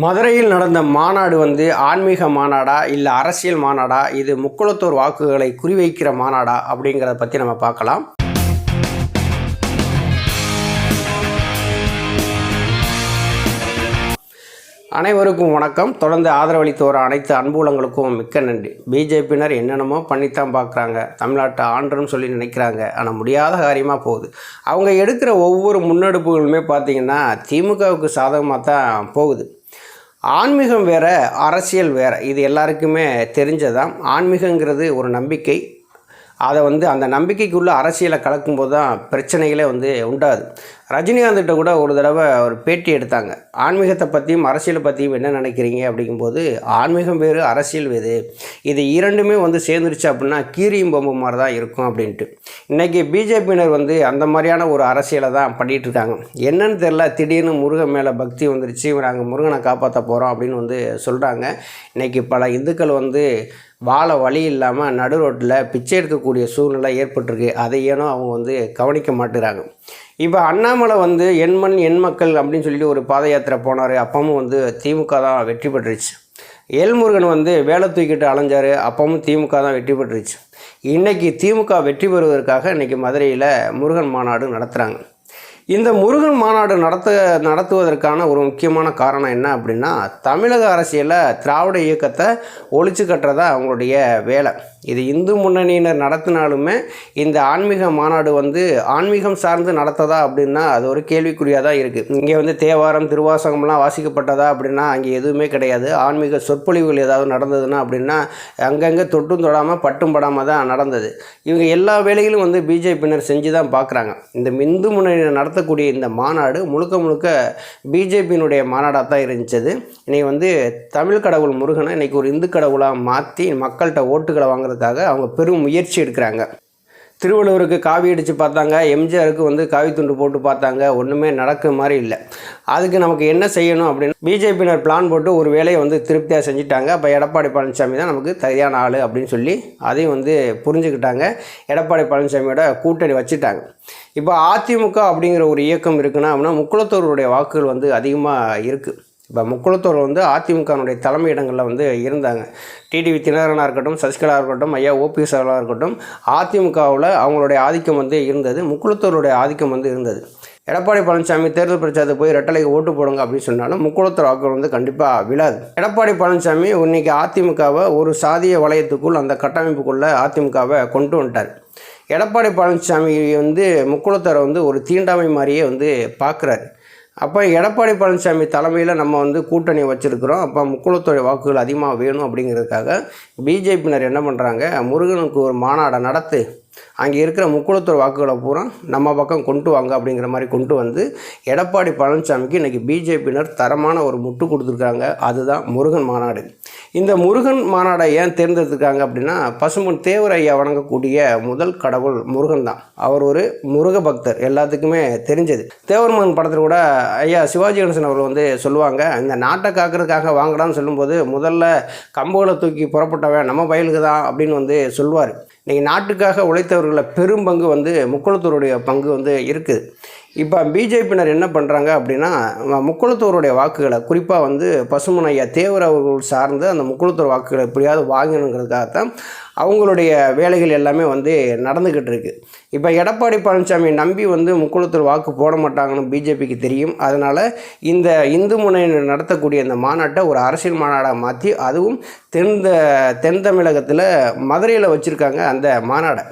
மதுரையில் நடந்த மாநாடு வந்து ஆன்மீக மாநாடா இல்லை அரசியல் மாநாடா? இது முக்குளத்தோர் வாக்குகளை குறிவைக்கிற மாநாடா? அப்படிங்கிறத பற்றி நம்ம பார்க்கலாம். அனைவருக்கும் வணக்கம். தொடர்ந்து ஆதரவளித்து வர அனைத்து அன்புலங்களுக்கும் மிக்க நன்றி. பிஜேபியினர் என்னென்னமோ பண்ணித்தான் பார்க்குறாங்க. தமிழ்நாட்டை ஆண்டுன்னு சொல்லி நினைக்கிறாங்க. ஆனால் முடியாத காரியமாக போகுது. அவங்க எடுக்கிற ஒவ்வொரு முன்னெடுப்புகளுமே பார்த்திங்கன்னா திமுகவுக்கு சாதகமாக தான் போகுது. ஆன்மீகம் வேறு அரசியல் வேறு. இது எல்லாருக்குமே தெரிஞ்சதான் ஆன்மீகங்கிறது ஒரு நம்பிக்கை. அதை வந்து அந்த நம்பிக்கைக்குள்ளே அரசியலை கலக்கும்போது தான் பிரச்சனைகளே வந்து உண்டாது ரஜினிகாந்த்கிட்ட கூட ஒரு தடவை ஒரு பேட்டி எடுத்தாங்க. ஆன்மீகத்தை பற்றியும் அரசியலை பற்றியும் என்ன நினைக்கிறீங்க அப்படிங்கும்போது ஆன்மீகம் வேறு அரசியல் வேறு. இது இரண்டுமே வந்து சேர்ந்துருச்சு அப்படின்னா கீரியும் பொம்பு மாதிரி தான் இருக்கும் அப்படின்ட்டு. இன்றைக்கி பிஜேபியினர் வந்து அந்த மாதிரியான ஒரு அரசியலை தான் பண்ணிகிட்டு இருக்காங்க என்னன்னு தெரில திடீர்னு முருகன் மேலே பக்தி வந்துருச்சு நாங்கள் முருகனை காப்பாற்ற போகிறோம் அப்படின்னு வந்து சொல்கிறாங்க இன்றைக்கி பல இந்துக்கள் வந்து வாழ வழி இல்லாமல் நடு ரோட்டில் பிச்சை எடுக்கக்கூடிய சூழ்நிலை ஏற்பட்டிருக்கு. அதை ஏனோ அவங்க வந்து கவனிக்க மாட்டுறாங்க. இப்போ அண்ணாமலை வந்து எண்மண் எண் மக்கள் அப்படின்னு சொல்லிட்டு ஒரு பாத யாத்திரை போனார். அப்பவும் வந்து திமுக தான் வெற்றி பெற்றுச்சு. எல்முருகன் வந்து வேலை தூக்கிட்டு அலைஞ்சார். அப்பவும் திமுக தான் வெற்றி பெற்றுச்சு. இன்றைக்கி திமுக வெற்றி பெறுவதற்காக இன்றைக்கி மதுரையில் முருகன் மாநாடு நடத்துகிறாங்க இந்த முருகன் மாநாடு நடத்த நடத்துவதற்கான ஒரு முக்கியமான காரணம் என்ன அப்படின்னா தமிழக அரசியலில் திராவிட இயக்கத்தை ஒழிச்சு கட்டுறதா அவங்களுடைய வேலை. இது இந்து முன்னணியினர் நடத்தினாலுமே இந்த ஆன்மீக மாநாடு வந்து ஆன்மீகம் சார்ந்து நடத்ததா அப்படின்னா அது ஒரு கேள்விக்குறியாக தான் இருக்குது இங்கே வந்து தேவாரம் திருவாசகம்லாம் வாசிக்கப்பட்டதா அப்படின்னா அங்கே எதுவுமே கிடையாது. ஆன்மீக சொற்பொழிவுகள் ஏதாவது நடந்ததுன்னா அப்படின்னா அங்கங்கே தொட்டும் தொடாமல் பட்டும் படாமல் தான் நடந்தது. இவங்க எல்லா வேலைகளும் வந்து பிஜேபியினர் செஞ்சு தான் பார்க்குறாங்க இந்த இந்து முன்னணியினர் நடத்தக்கூடிய இந்த மாநாடு முழுக்க முழுக்க பிஜேபியினுடைய மாநாடாக தான் இருந்துச்சது இன்றைக்கி வந்து தமிழ் கடவுள் முருகனை இன்றைக்கி ஒரு இந்து கடவுளாக மாற்றி மக்கள்கிட்ட ஓட்டுகளை வாங்குறதுக்காக அவங்க பெரும் முயற்சி எடுக்கிறாங்க. திருவள்ளுவருக்கு காவி அடித்து பார்த்தாங்க எம்ஜிஆருக்கு வந்து காவி துண்டு போட்டு பார்த்தாங்க ஒன்றுமே நடக்கிற மாதிரி இல்லை. அதுக்கு நமக்கு என்ன செய்யணும் அப்படின்னு பிஜேபியினர் பிளான் போட்டு ஒரு வேலையை வந்து திருப்தியாக செஞ்சுட்டாங்க. அப்போ எடப்பாடி பழனிசாமி தான் நமக்கு தகுதியான ஆள் அப்படின்னு சொல்லி அதையும் வந்து புரிஞ்சுக்கிட்டாங்க. எடப்பாடி பழனிசாமியோட கூட்டணி வச்சுட்டாங்க. இப்போ அதிமுக அப்படிங்கிற ஒரு இயக்கம் இருக்குன்னா அப்படின்னா முக்குளத்தோருடைய வாக்குகள் வந்து அதிகமாக இருக்குது இப்போ முக்குளத்தூர் வந்து அதிமுகனுடைய தலைமையிடங்களில் வந்து இருந்தாங்க. டிடிவி தினகரனாக இருக்கட்டும் சசிகலா இருக்கட்டும் ஐயா ஓபிஎஸ் அவர்களாக இருக்கட்டும் அதிமுகவில் அவங்களுடைய ஆதிக்கம் வந்து இருந்தது முக்குளத்தூருடைய ஆதிக்கம் வந்து இருந்தது. எடப்பாடி பழனிசாமி தேர்தல் பிரச்சாரத்தை போய் ரெட்டலைக்கு ஓட்டு போடுங்க அப்படின்னு சொன்னாலும் முக்குளத்தூர் வாக்குகள் வந்து கண்டிப்பாக விழாது. எடப்பாடி பழனிசாமி இன்னைக்கு அதிமுகவை ஒரு சாதிய வளையத்துக்குள் அந்த கட்டமைப்புக்குள்ளே அதிமுகவை கொண்டு வந்துட்டார். எடப்பாடி பழனிசாமி வந்து முக்குளத்தூரை வந்து ஒரு தீண்டாமை மாதிரியே வந்து பார்க்குறாரு அப்போ எடப்பாடி பழனிசாமி தலைமையில் நம்ம வந்து கூட்டணி வச்சுருக்கிறோம். அப்போ முக்குளத்துறை வாக்குகள் அதிகமாக வேணும் அப்படிங்கிறதுக்காக பிஜேபியினர் என்ன பண்ணுறாங்க முருகனுக்கு ஒரு மாநாடை நடத்து அங்கே இருக்கிற முக்குளத்தூர் வாக்குகளை பூரா நம்ம பக்கம் கொண்டு வாங்க அப்படிங்கிற மாதிரி கொண்டு வந்து எடப்பாடி பழனிசாமிக்கு இன்றைக்கி பிஜேபியினர் தரமான ஒரு முட்டு கொடுத்துருக்காங்க. அதுதான் முருகன் மாநாடு. இந்த முருகன் மாநாடை ஏன் தேர்ந்தெடுத்துருக்காங்க அப்படின்னா பசுமன் தேவர் ஐயா வணங்கக்கூடிய முதல் கடவுள் முருகன் தான். அவர் ஒரு முருக பக்தர் எல்லாத்துக்குமே தெரிஞ்சது. தேவர்மன் படத்தில் கூட ஐயா சிவாஜி கணேசன் அவர் வந்து சொல்லுவாங்க இந்த நாட்டை காக்கிறதுக்காக வாங்கடான்னு சொல்லும்போது முதல்ல கம்புகளை தூக்கி புறப்பட்டவன் நம்ம வயலுக்கு தான் அப்படின்னு வந்து சொல்லுவார். இன்றைக்கி நாட்டுக்காக உழைத்தவர்களில் பெரும் பங்கு வந்து முக்குளத்தூருடைய பங்கு வந்து இருக்குது. இப்போ பிஜேபியினர் என்ன பண்ணுறாங்க அப்படின்னா முக்குளத்தூருடைய வாக்குகளை குறிப்பாக வந்து பசுமன் ஐயா தேவர் அவர்கள் சார்ந்து அந்த முக்குளத்தூர் வாக்குகளை எப்படியாவது வாங்கணுங்கிறதுக்காகத்தான் அவங்களுடைய வேலைகள் எல்லாமே வந்து நடந்துக்கிட்டு இருக்குது இப்போ எடப்பாடி பழனிசாமி நம்பி வந்து முக்குளத்தூர் வாக்கு போட மாட்டாங்கன்னு பிஜேபிக்கு தெரியும். அதனால் இந்த இந்து முனையினர் நடத்தக்கூடிய இந்த மாநாட்டை ஒரு அரசியல் மாநாடாக மாற்றி அதுவும் தென் தென் தமிழகத்தில் மதுரையில் வச்சுருக்காங்க அந்த மாநாடை.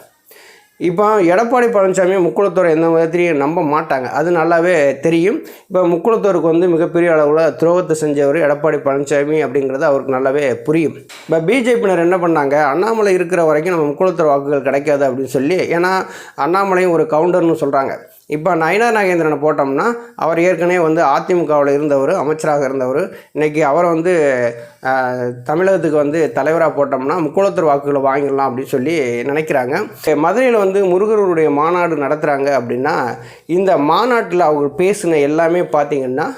இப்போ எடப்பாடி பழனிசாமி முக்குளத்தூரை எந்த விதத்திலையும் நம்ப மாட்டாங்க. அது நல்லாவே தெரியும். இப்போ முக்குளத்தூருக்கு வந்து மிகப்பெரிய அளவில் துரோகத்தை செஞ்சவர் எடப்பாடி பழனிசாமி அப்படிங்கிறது அவருக்கு நல்லாவே புரியும். இப்போ பிஜேபியினர் என்ன பண்ணாங்க? அண்ணாமலை இருக்கிற வரைக்கும் நம்ம முக்குளத்தூர் வாக்குகள் கிடைக்காது அப்படின்னு சொல்லி ஏன்னா அண்ணாமலையும் ஒரு கவுண்டர்னு சொல்கிறாங்க இப்போ நயனா நாகேந்திரனை போட்டோம்னா அவர் ஏற்கனவே வந்து அதிமுகவில் இருந்தவர் அமைச்சராக இருந்தவர். இன்றைக்கி அவரை வந்து தமிழகத்துக்கு வந்து தலைவராக போட்டோம்னா முக்குளத்தூர் வாக்குகளை வாங்கிடலாம் அப்படின்னு சொல்லி நினைக்கிறாங்க. மதுரையில் வந்து முருகருடைய மாநாடு நடத்துகிறாங்க அப்படின்னா இந்த மாநாட்டில் அவங்க பேசின எல்லாமே பார்த்திங்கன்னா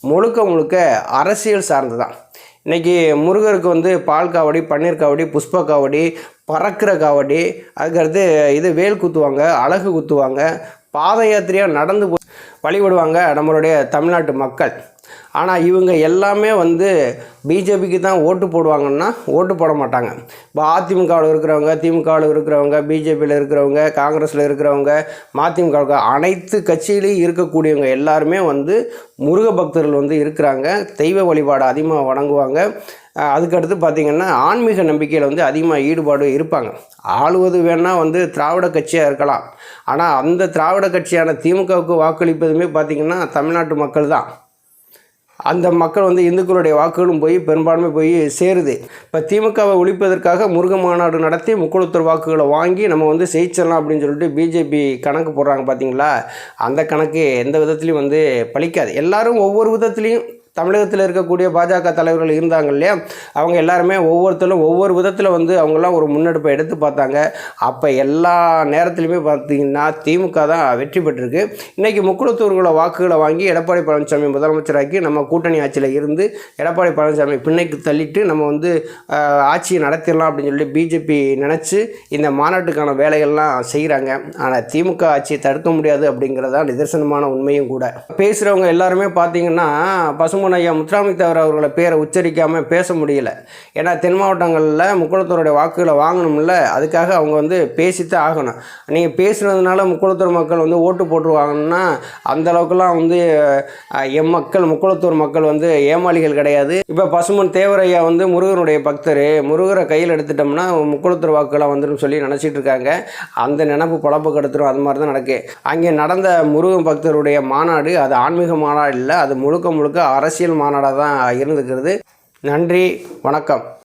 முழுக்க முழுக்க அரசியல் சார்ந்து தான் இன்றைக்கி முருகருக்கு வந்து பால் காவடி பன்னீர் காவடி புஷ்ப காவடி பறக்கிற காவடி அதுக்கடுத்து இது வேல் குத்துவாங்க அழகு குத்துவாங்க பாத யாத்திரையாக நடந்து போய் வழிபடுவாங்க நம்மளுடைய தமிழ்நாட்டு மக்கள். ஆனால் இவங்க எல்லாமே வந்து பிஜேபிக்கு தான் ஓட்டு போடுவாங்கன்னா ஓட்டு போட மாட்டாங்க. இப்போ அதிமுகவில் இருக்கிறவங்க திமுகவில் இருக்கிறவங்க பிஜேபியில் இருக்கிறவங்க காங்கிரஸில் இருக்கிறவங்க மதிமுக அனைத்து கட்சியிலையும் இருக்கக்கூடியவங்க எல்லாருமே வந்து முருக பக்தர்கள் வந்து இருக்கிறாங்க. தெய்வ வழிபாடு அதிகமாக வணங்குவாங்க. அதுக்கடுத்து பார்த்திங்கன்னா ஆன்மீக நம்பிக்கையில் வந்து அதிகமாக ஈடுபாடு இருப்பாங்க. ஆளுவது வேணால் வந்து திராவிட கட்சியாக இருக்கலாம். ஆனால் அந்த திராவிட கட்சியான திமுகவுக்கு வாக்களிப்பதுமே பார்த்திங்கன்னா தமிழ்நாட்டு மக்கள் தான். அந்த மக்கள் வந்து இந்துக்களுடைய வாக்குகளும் போய் பெரும்பான்மை போய் சேருது. இப்போ திமுகவை ஒழிப்பதற்காக முருக மாநாடு நடத்தி முக்குளத்தூர் வாக்குகளை வாங்கி நம்ம வந்து ஜெயிச்சிடலாம் அப்படின்னு சொல்லிட்டு பிஜேபி கணக்கு போடுறாங்க பார்த்தீங்களா அந்த கணக்கு எந்த விதத்துலையும் வந்து பழிக்காது. எல்லாரும் ஒவ்வொரு விதத்துலேயும் தமிழகத்தில் இருக்கக்கூடிய பாஜக தலைவர்கள் இருந்தாங்க இல்லையா? அவங்க எல்லாருமே ஒவ்வொருத்தரும் ஒவ்வொரு விதத்தில் வந்து அவங்கெல்லாம் ஒரு முன்னெடுப்பை எடுத்து பார்த்தாங்க. அப்போ எல்லா நேரத்துலையுமே பார்த்தீங்கன்னா திமுக தான் வெற்றி பெற்றிருக்கு. இன்றைக்கி முக்குளத்தூர்களை வாக்குகளை வாங்கி எடப்பாடி பழனிசாமி முதலமைச்சராக்கி நம்ம கூட்டணி ஆட்சியில் இருந்து எடப்பாடி பழனிசாமி பின்னைக்கு தள்ளிட்டு நம்ம வந்து ஆட்சியை நடத்திடலாம் அப்படின்னு சொல்லி பிஜேபி நினச்சி இந்த மாநாட்டுக்கான வேலைகள்லாம் செய்கிறாங்க ஆனால் திமுக ஆட்சியை தடுக்க முடியாது அப்படிங்கிறதா நிதர்சனமான உண்மையும் கூட. பேசுகிறவங்க எல்லாருமே பார்த்தீங்கன்னா பசுமன் ஐயா முத்துராமலிங்கத்தேவர் அவர்களை பேரை உச்சரிக்காமல் பேச முடியல. ஏன்னா தென் மாவட்டங்களில் முக்குளத்தூருடைய வாக்குகளை வாங்கணும்ல அதுக்காக அவங்க வந்து பேசித்தான் ஆகணும். நீங்கள் பேசுனதுனால முக்குளத்தூர் மக்கள் வந்து ஓட்டு போட்டுருவாங்கன்னா அந்தளவுக்குலாம் வந்து எம் மக்கள் முக்குளத்தூர் மக்கள் வந்து ஏமாளிகள் கிடையாது. இப்போ பசுமன் தேவரையா வந்து முருகனுடைய பக்தர் முருகரை கையில் எடுத்துட்டோம்னா முக்குளத்தூர் வாக்குலாம் வந்துடும் சொல்லி நினச்சிட்டு இருக்காங்க. அந்த நினப்பு பழப்பு கெடுத்துரும் அது மாதிரி தான் நடக்கு. அங்கே நடந்த முருகன் பக்தருடைய மாநாடு அது ஆன்மீக மாநாடு இல்லை அது முழுக்க முழுக்க அரசு அரசியல் மாநாடாக தான் இருந்துக்கிறது. நன்றி வணக்கம்.